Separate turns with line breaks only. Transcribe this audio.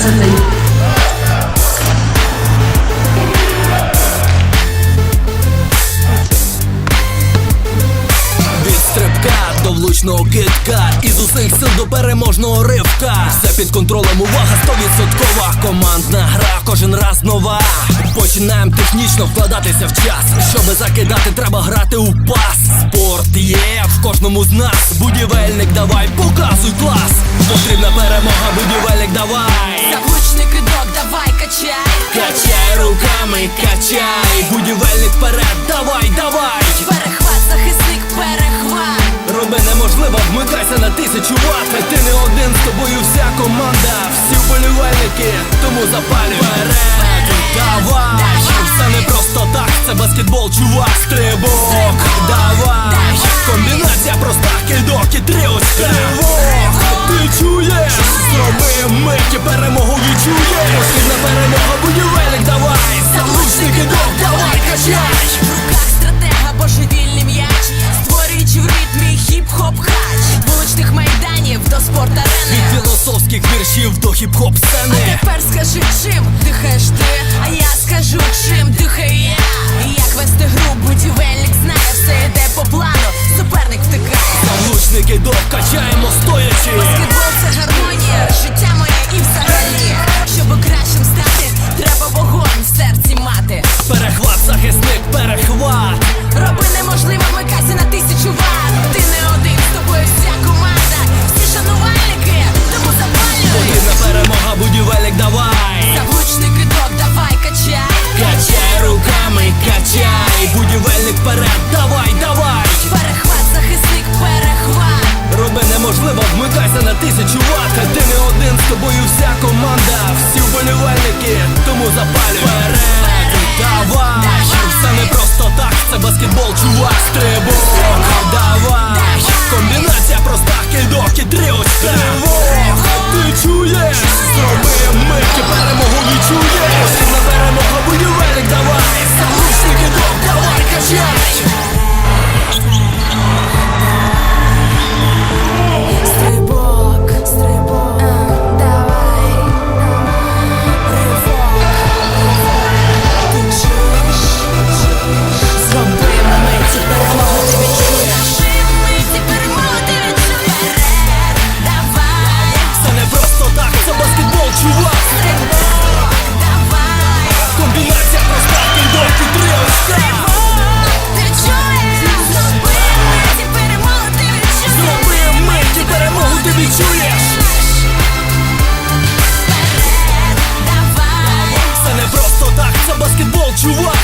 something до влучного китка. Із усіх сил до переможного ривка. Все під контролем, увага стовідсоткова. Командна гра кожен раз нова. Починаємо технічно вкладатися в час. Щоби закидати, треба грати у пас. Спорт є в кожному з нас. Будівельник, давай, показуй клас. Потрібна перемога, будівельник, давай.
Заблучний кидок, давай качай. Качай руками, качай.
Будівельник тобою вся команда. Всі вболівальники, тому запалюй. Вперед, давай! Все не просто так, це баскетбол, чувак Стрибок, давай! Комбінація проста, кидок і три ось Тривог, ти чуєш? Зроби миті, перемогу відчуєш. Потрібна перемога, будівельник, давай! Залучний кидок, давай, моїх віршів до хіп-хоп сцени А
тепер скажи, чим дихаєш ти, а я скажу, чим дихаю я. Як вести гру, будівельник знає, все йде по плану, суперник втикає.
Залучники докачаємо стоячи. Баскетбол
це гармонія, життя моє і взагалі. Щоб кращим стати, треба вогонь в серці мати.
Перехват захисник, перехват. тобою вся команда, всі болівальники, тому запалю 좋아.